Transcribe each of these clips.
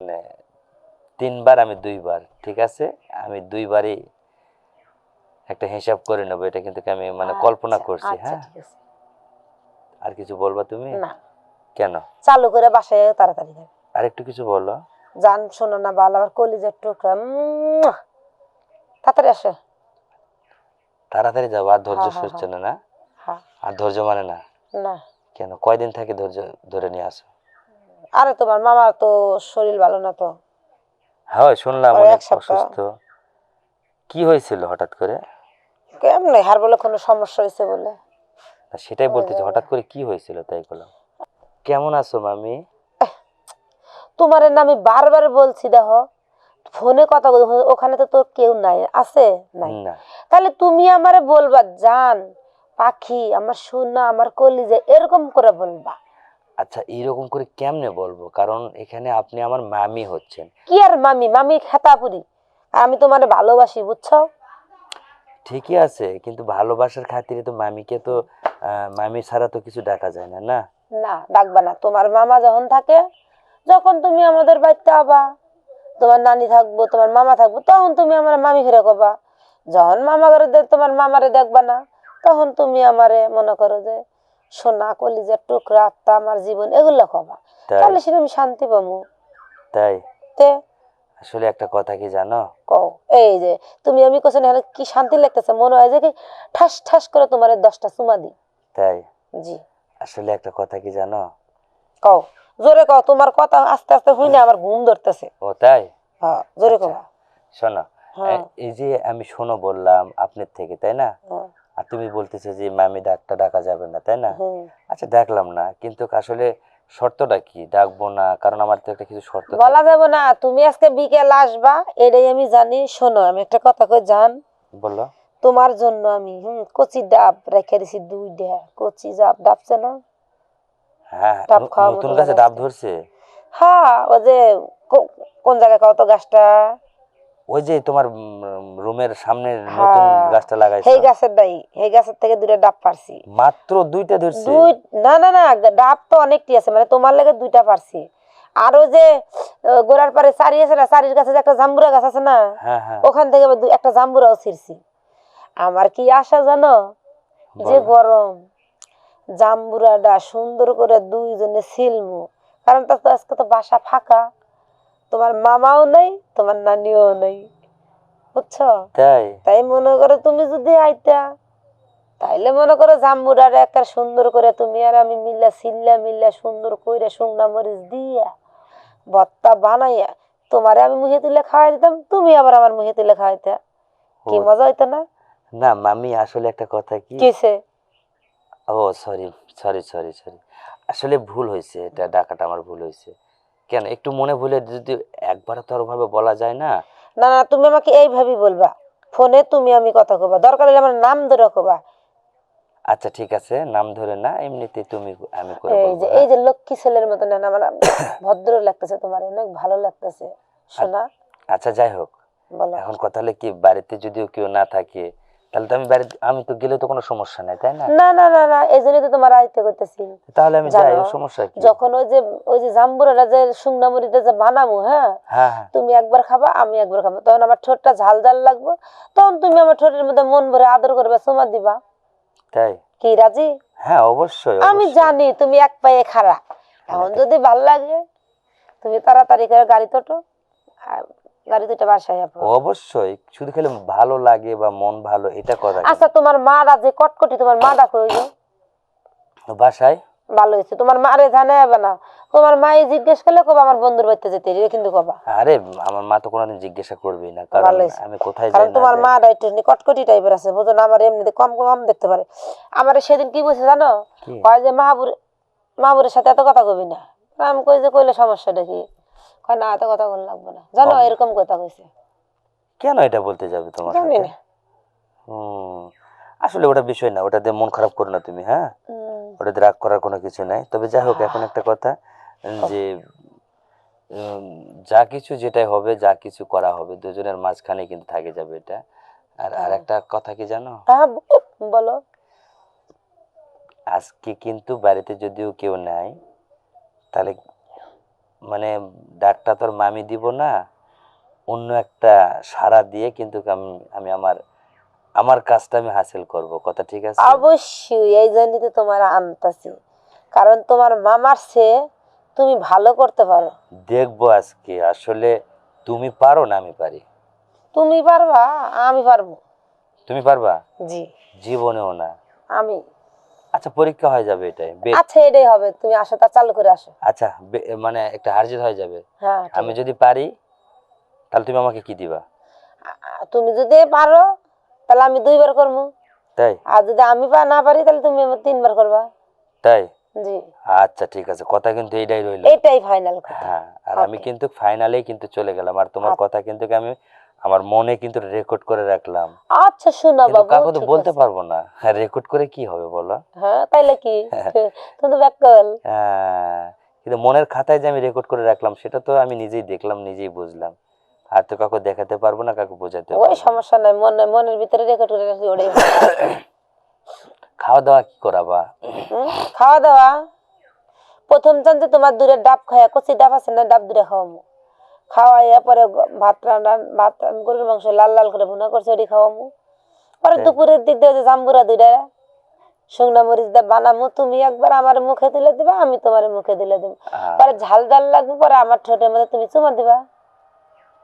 মানে তিনবার আমি দুইবার ঠিক আছে? আমি দুইবারই একটা হিসাব করে নেব এটা কিন্তু আমি মানে কল্পনা আচ্ছা, করছি আচ্ছা, হ্যাঁ? আর কিছু বলবা তুমি? না। কেন? চালু করে বাসায় তাড়াতাড়ি যাবে। আর একটু কিছু বলো। জান শোনো না বাল আবার কলিজার টুকরা তাড়াতাড়ি আসো। তাড়াতাড়ি যাব আর ধৈর্য হ্যাঁ, হ্যাঁ, সরছে না না? হ্যাঁ। আর ধৈর্য মানে না? না। কেন? কয়দিন থেকে ধৈর্য ধরে নিয়ে আসো? আরে তোমার মামার তো শরীর ভালো না তো। হ্যাঁ শুনলাম অনেক অসুস্থ। কি হয়েছিল হঠাৎ করে? কেমনে হার বলে কোনো সমস্যা হয়েছে বলে? সেটাই বলতেছি হঠাৎ করে কি হয়েছিল তাই করলাম কেমন আছো মামি? তোমার না আমি বারবার বলছি দেখো। ফোনে কথা বল ওখানে তো তোর কেউ নাই আছে? নাই। তাহলে তুমি আমারে বলবা জান পাখি আমার সোনা আমার কলিজা এরকম করে বলবা। আচ্ছা এইরকম করে কেমনে বলব? কারণ এখানে আপনি আমার মামি হচ্ছেন। কি আর মামি? মামি খেতাপুরি আর আমি তোমারে ভালোবাসি বুঝছ? ঠিকই আছে কিন্তু ভালোবাসার খাতিরে তো মামিকে তো মামি ছাড়া তো কিছু ডাকা যায় না না? না ডাকবা না। তোমার মামা যখন থাকে যখন তুমি আমাদের বাড়িতে আবা তোমার নানি থাকব তোমার মামা থাকব তখন তুমি আমার মামি ফিরে কবা। যখন মামা করে তোমার মামারে দেখবা না তখন তুমি আমারে মনে করো যে সোনা কলিজার টুকরা আত্মা আমার জীবন এগুলো কবা। তাহলে সেটা আমি শান্তি পাবো। তাই? তে? আসলে একটা কথা কি জানো? কও। এই যে তুমি আমি কোথাও না কি শান্তি লাগতেছে? মনে হয় যে কি ঠাস ঠাস করে তোমার দশটা চুমা দিই। তাই? জি। আসলে একটা কথা কি জানো? কও। জোরে কও তোমার কথা আস্তে আস্তে হই না আমার ঘুম ধরতেছে। ও তাই? হ্যাঁ জোরে আচ্ছা। কবা শোনো হ্যাঁ। এই যে আমি শোনো বললাম আপনার থেকে তাই না? হ্যাঁ, আর তুমি বলতেছে যে মামি ডাকটা ডাকা যাবে না তাই না? আচ্ছা ডাকলাম না কিন্তু আসলে শর্তটা কি? ডাকবো না? কারণ আমার তো একটা কিছু শর্ত বলা যাবে না তুমি আজকে বিকেল আসবা এটাই আমি জানি শোনো আমি একটা কথা কই জান। বলো। তোমার জন্য আমি হুম কচি ডাব রেখে দিছি দুইটা কচি ডাব ডাবছে না হ্যাঁ ডাব ন- নতুন গাছে ডাব ধরছে? হ্যাঁ ও যে কোন জায়গায় কত গাছটা? ওই যে তোমার রুমের সামনে নতুন হ্যাঁ, গাছটা লাগাইছো। সেই গাছের সেই গাছের থেকে দুইটা ডাব পারছি। মাত্র দুইটা ধরছে? দুই না না না ডাব তো অনেকটি আছে মানে তোমার লাগে দুইটা পারছি। আর ওই যে গোড়ার পারে চারি আছে না চারির কাছে একটা জাম্বুরা গাছ আছে না হ্যাঁ হ্যাঁ। ওখান থেকে একটা জাম্বুরাও ছিঁড়ছি। আমার কি আশা জানো? যে। গরম জাম্বুরাটা সুন্দর করে দুইজনে ছিলমু। কারণ তার তো আজকে তো বাসা ফাঁকা। তোমার মামাও নেই তোমার নানিও নেই। বুঝছ? তাই? তাই মনে করো তুমি যদি আইতা তাইলে মনে করো জাম্বুরার একটা সুন্দর করে তুমি আর আমি মিল্লা সিল্লা মিল্লা সুন্দর কইরা শুকনা মরিচ দিয়া ভত্তা বানাইয়া তোমারে আমি মুহে তুলে খাওয়াই দিতাম তুমি আবার আমার মুহে তুলে খাওয়াইতা। কি মজা হইতো না? না মামি আসলে একটা কথা কি? কিসে? ও সরি সরি সরি সরি। আসলে ভুল হয়েছে এটা ডাকাটা আমার ভুল হয়েছে কেন? একটু মনে ভুলে যদি একবার তো আর ভাবে বলা যায় না। না না তুমি আমাকে এইভাবেই বলবা। ফোনে তুমি আমি কথা কবা। দরকার হলে আমার নাম ধরে কবা। আচ্ছা ঠিক আছে। নাম ধরে না এমনিতে তুমি আমি করে এই যে হ্যাঁ? এই যে লক্ষ্মী ছেলের মতো না আমার ভদ্র লাগতেছে তোমার অনেক ভালো লাগতেছে। শোনা? আচ্ছা যাই হোক। বলো। এখন কথা হলে কি বাড়িতে যদিও কেউ না থাকে তাহলে তো আমি বাড়িতে আমি তো গেলে তো কোনো সমস্যা নাই তাই না? না না না না এই জন্যই তো তোমার আয়ত্তে করতেছি। তাহলে আমি যাই সমস্যা কি? যখন ওই যে ওই যে জাম্বুরাটা যে মরিচটা যে বানামু হ্যাঁ? হ্যাঁ হ্যাঁ। তুমি একবার খাবা আমি একবার খাব। তখন আমার ঠোঁটটা ঝাল ঝাল লাগবে। তখন তুমি আমার ঠোঁটের মধ্যে মন ভরে আদর করবে সোমা দিবা। তাই? কি রাজি? হ্যাঁ অবশ্যই আমি জানি তুমি এক পায়ে খাড়া। এখন যদি ভালো লাগে তুমি তাড়াতাড়ি করে গাড়ি তোটো। দুটো বাসায় অবশ্যই শুধু খেলে ভালো লাগে বা মন ভালো এটা কথা আচ্ছা তোমার মারা যে কটকটি তোমার কই গো? বাসায়? ভালো হয়েছে। তোমার মারে না। তোমার মায়ে জিজ্ঞেস করলে কবা আমার বন্ধুর বাড়িতে যেতে এটা কিন্তু কবা। আরে আমার মা তো কোনোদিন জিজ্ঞাসা করবেই না কারণ আমি কোথায় যাই তোমার। মা কটকটি টাইপের আছে বুঝো না আমার এমনিতে কম কম দেখতে পারে। আমার সেদিন কি বলছে জানো? কি? কয় যে মাহাবুর মাহাবুরের সাথে এত কথা কবি না। আমি কই যে কইলে সমস্যা দেখি কয় না এত কথা বল লাগবে না। জানো এরকম কথা কইছে। কেন এটা বলতে যাবে তোমার জানি না। আসলে ওটা বিষয় না ওটা দিয়ে মন খারাপ করো না তুমি হ্যাঁ? ওটাতে রাগ করার কোনো কিছু নাই। তবে যাই হোক এখন একটা কথা যে যা কিছু যেটাই হবে যা কিছু করা হবে দুজনের মাঝখানে কিন্তু থাকে যাবে এটা। আর আর একটা কথা কি জানো? হ্যাঁ বলো। আজকে কিন্তু বাড়িতে যদিও কেউ নাই তাহলে মানে ডাকটা তোর মামি দিব না অন্য একটা সারা দিয়ে কিন্তু আমি আমি আমার আমার কাজটা আমি হাসিল করব কথা ঠিক আছে? অবশ্যই এই জন্যই তো তোমার আনতাছি। কারণ তোমার মামার সে তুমি ভালো করতে পারো। দেখব আজকে আসলে তুমি পারো না আমি পারি। তুমি পারবা আমি পারব। তুমি পারবা? জি। জীবনেও না। আমি। আচ্ছা পরীক্ষা হয়ে যাবে এটাই আচ্ছা এটাই হবে তুমি আসো তা চালু করে আসো। আচ্ছা মানে একটা হারজিত হয়ে যাবে। হ্যাঁ আমি যদি পারি তাহলে তুমি আমাকে কি দিবা? তুমি যদি পারো তাহলে আমি দুইবার করব। তাই? আর যদি আমি পা না পারি তাহলে তুমি তিনবার করবা। তাই? জি। আচ্ছা ঠিক আছে কথা কিন্তু এইটাই রইল। এটাই ফাইনাল কথা। হ্যাঁ আর আমি কিন্তু ফাইনালেই কিন্তু চলে গেলাম আর তোমার আচ্ছা। কথা কিন্তু আমি আমার মনে কিন্তু রেকর্ড করে রাখলাম। আচ্ছা শোনো বাবু কাউকে তো বলতে পারব না। হ্যাঁ রেকর্ড করে কি হবে বলো? হ্যাঁ তাইলে কি? হ্যাঁ। তুমি ব্যাকল। হ্যাঁ, কিন্তু মনের খাতায় যে আমি রেকর্ড করে রাখলাম সেটা তো আমি নিজেই দেখলাম নিজেই বুঝলাম। আর তো কাউকে দেখাতে পারব না কাউকে বোঝাতে ওই সমস্যা নাই মনে মনের ভিতরে রেকর্ড করে রাখছি ওটাই খাওয়া দাওয়া কি করাবা? খাওয়া দাওয়া প্রথম চান্তে তোমার দূরে ডাব খাওয়া কচি ডাব আছে না ডাব দূরে খাওয়ামো। খাওয়াইয়া পরে ভাত রান্না ভাত গরুর মাংস লাল লাল করে ভুনা করছে ওটি খাওয়ামো। পরে তাই? দুপুরের দিক দিয়ে জাম্বুরা দুইটা শুকনা মরিচ দিয়ে বানামো তুমি একবার আমার মুখে তুলে দিবা আমি তোমার মুখে তুলে দিব পরে ঝাল ঝাল লাগবে পরে আমার ঠোঁটের মধ্যে তুমি চুমা দিবা।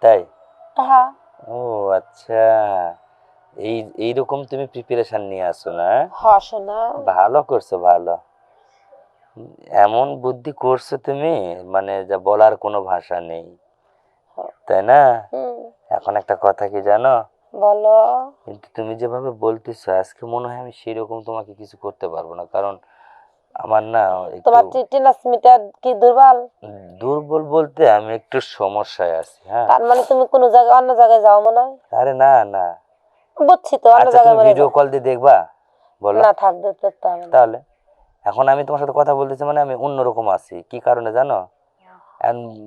তাই? হ্যাঁ ও আচ্ছা। এই এইরকম তুমি প্রিপারেশন নিয়ে আসো না? হসো না ভালো করছ ভালো। এমন বুদ্ধি করছ তুমি মানে যা বলার কোনো ভাষা নেই। তাই না? এখন একটা কথা কি জানো? বলো। কিন্তু তুমি যেভাবে বলতেছো আজকে মনে হয় আমি সেরকম তোমাকে কিছু করতে পারব না। কারণ আমার না তোমার টিটেনাস মিটার কি দুর্বল? দুর্বল বলতে আমি একটু সমস্যায় আছি হ্যাঁ। তার মানে তুমি কোনো জায়গায় অন্য জায়গায় যাও মনে হয়? আরে না না। বুঝছি তো অন্য আচ্ছা জায়গায় মানে ভিডিও কল দিয়ে দেখবা? বলো। না থাক দেখতে হবে তাহলে এখন আমি তোমার সাথে কথা বলতেছি মানে আমি অন্যরকম আছি। কি কারণে জানো?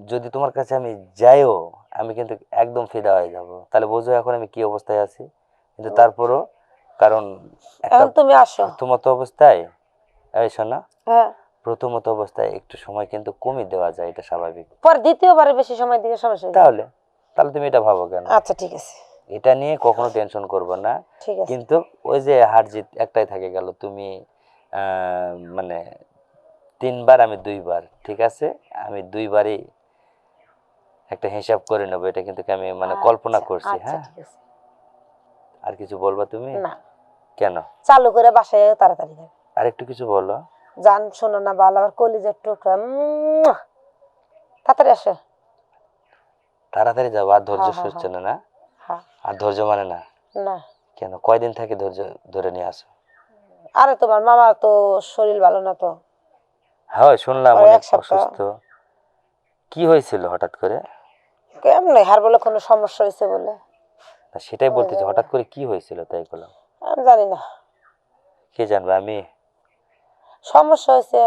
যদি তোমার কাছে আমি যাইও আমি কিন্তু একদম ফিদা হয়ে যাব। তাহলে বোঝো এখন আমি কি অবস্থায় আছি। কিন্তু তারপরও কারণ এখন তুমি আসো। প্রথমত অবস্থায় এই শোনা। হ্যাঁ। প্রথমত অবস্থায় একটু সময় কিন্তু কমই দেওয়া যায় এটা স্বাভাবিক। পর দ্বিতীয়বারে বেশি সময় দিয়ে সমস্যা তাহলে তাহলে তুমি এটা ভাবো কেন? আচ্ছা ঠিক আছে। এটা নিয়ে কখনো টেনশন করবে না। কিন্তু ওই যে হার জিত একটাই থাকে গেল তুমি আহ, মানে তিনবার আমি দুইবার ঠিক আছে? আমি দুইবারই একটা হিসাব করে নেব এটা কিন্তু আমি মানে কল্পনা আচ্ছা, করছি আচ্ছা, হ্যাঁ? আর কিছু বলবা তুমি? না। কেন? চালু করে বাসায় তাড়াতাড়ি যাবে। আর একটু কিছু বলো। জান শোনো না ভালো আবার কলিজার টুকরা তাড়াতাড়ি আসো। তাড়াতাড়ি যাব আর ধৈর্য হ্যাঁ, হ্যাঁ, না না? হ্যাঁ। আর ধৈর্য মানে না? না। কেন? কয়দিন থাকে ধৈর্য ধরে নিয়ে আসো? আরে তোমার মামার তো শরীর ভালো না তো। হ্যাঁ শুনলাম অনেক অসুস্থ। কি হয়েছিল হঠাৎ করে? কেমন হার বলে কোনো সমস্যা হয়েছে বলে। সেটাই বলতেছি। হঠাৎ করে কি হয়েছিল তাই করলাম আমি জানি না। কে জানবে আমি? সমস্যা হয়েছে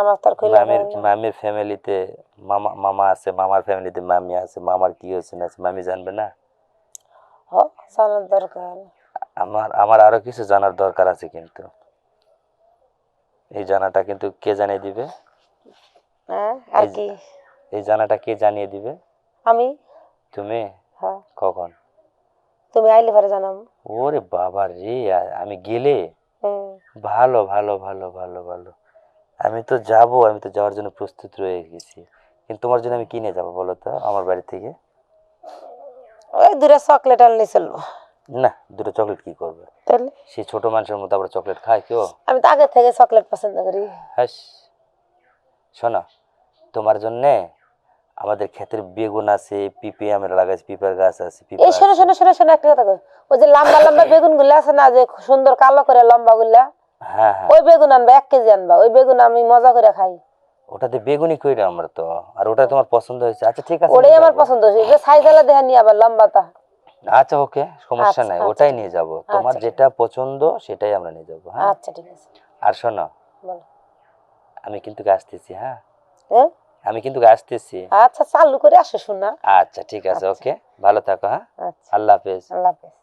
আমার তার খুলে মামির মামির ফ্যামিলিতে মামা মামা আছে মামার ফ্যামিলিতে মামি আছে মামার কি হয়েছে না মামি জানবে না? জানার দরকার। আমার আমার আরও কিছু জানার দরকার আছে কিন্তু। এই জানাটা কিন্তু কে জানিয়ে দিবে? হ্যাঁ আর কি? এই জানাটা কে জানিয়ে দিবে? আমি? তুমি? হ্যাঁ। কখন? তুমি আইলে পরে জানাম। ওরে বাবা রে আমি গেলে? ভালো ভালো ভালো ভালো ভালো। আমি তো যাব আমি তো যাওয়ার জন্য প্রস্তুত রয়ে গেছি। কিন্তু তোমার জন্য আমি কিনে যাব বলো তো আমার বাড়ি থেকে? ওই দূরে চকলেট আনলে চলবো। না দুটো চকলেট কি করবে? তাহলে? সেই ছোট মানুষের মতো আবার চকলেট খায় কেউ? আমি তো আগে থেকে চকলেট পছন্দ করি। হাস শোনো তোমার জন্যে আমাদের ক্ষেতের বেগুন আছে পিপে আমরা লাগাইছি পিপার গাছ আছে এই শোনো। শোনো শোনো শোনো একটা কথা কই। ওই যে লম্বা লম্বা বেগুনগুলা আছে না যে সুন্দর কালো করে লম্বা গুলা হ্যাঁ হ্যাঁ। ওই বেগুন আনবা এক কেজি আনবা ওই বেগুন আমি মজা করে খাই। ওটাতে বেগুনি কইরা আমরা তো আর ওটা তোমার পছন্দ হয়েছে। আচ্ছা ঠিক আছে ওটাই আমার পছন্দ হয়েছে যে সাইজালা দেখা নিয়ে আবার লম্বাটা। আচ্ছা ওকে সমস্যা আচ্ছা, নাই আচ্ছা, ওটাই নিয়ে যাব। তোমার আচ্ছা, যেটা পছন্দ সেটাই আমরা নিয়ে যাব হ্যাঁ? আচ্ছা ঠিক আছে। আর শোনো আমি কিন্তু আসতেছি হ্যাঁ? হ্যাঁ? আমি কিন্তু আসতেছি। আচ্ছা চালু করে আসো শোনা। আচ্ছা ঠিক আছে ওকে ভালো থাকো হ্যাঁ? আচ্ছা। আল্লাহ হাফেজ। আল্লাহ হাফেজ।